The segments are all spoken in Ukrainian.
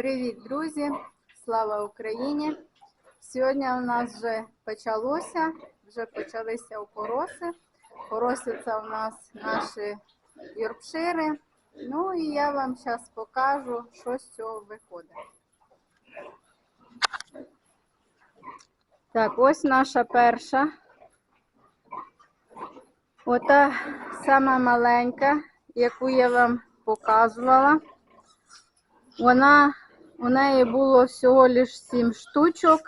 Привіт, друзі! Слава Україні! Сьогодні у нас вже почалося, вже почалися опороси. Поросяться у нас наші юрпшири. Ну і я вам зараз покажу, що з цього виходить. Так, ось наша перша. Ота сама маленька, яку я вам показувала. Вона у неї було всього лише 7 штучок.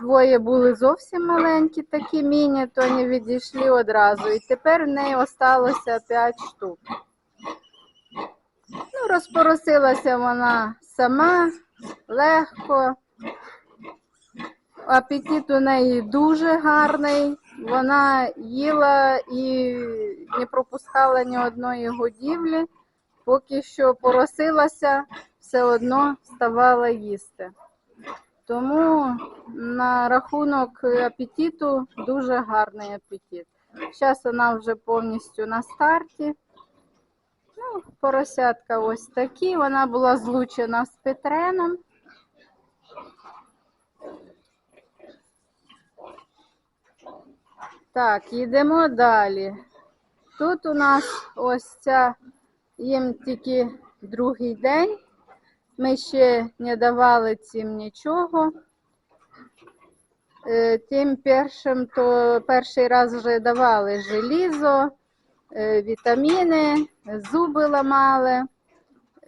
Двоє були зовсім маленькі, такі міні, то не відійшли одразу. І тепер в неї осталося 5 штук. Ну, розпоросилася вона сама, легко. Апетит у неї дуже гарний. Вона їла і не пропускала ні одної годівлі. Поки що поросилася, все одно ставала їсти. Тому на рахунок апетиту дуже гарний апетит. Зараз вона вже повністю на старті. Ну, поросятка ось такі. Вона була злучена з Петреном. Так, йдемо далі. Тут у нас ось ця їм тільки другий день. Ми ще не давали цим нічого. Е, Тим першим, то перший раз вже давали желізо, е, вітаміни, зуби ламали,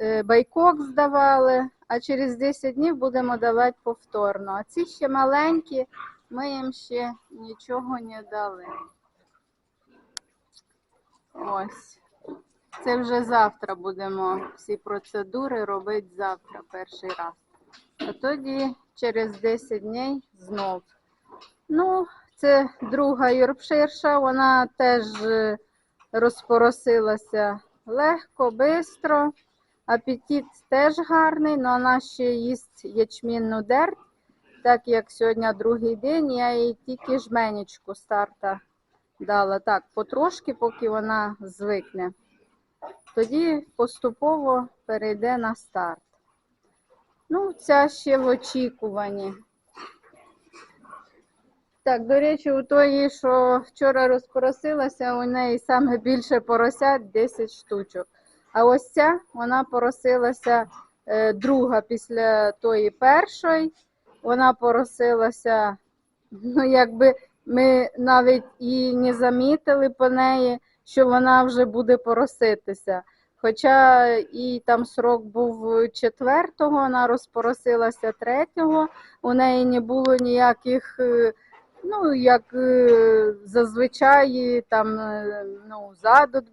е, байкок здавали, а через 10 днів будемо давати повторно. А ці ще маленькі, ми їм ще нічого не дали. Ось. Це вже завтра будемо всі процедури робити завтра, перший раз. А тоді через 10 днів знов. Ну, це друга юрпширша, вона теж е, розпоросилася легко, швидко. Апетит теж гарний, але вона ще їсть ячмінну дерть. Так як сьогодні другий день, я їй тільки жменечку старта дала. Так, потрошки, поки вона звикне тоді поступово перейде на старт. Ну, ця ще в очікуванні. Так, до речі, у тої, що вчора розпоросилася, у неї саме більше поросят 10 штучок. А ось ця вона поросилася е, друга після тої першої. Вона поросилася, ну, якби ми навіть і не замітили по неї, що вона вже буде пороситися. Хоча і там срок був четвертого, вона розпоросилася третього, у неї не було ніяких, е, ну як е, зазвичай там е, ну, задут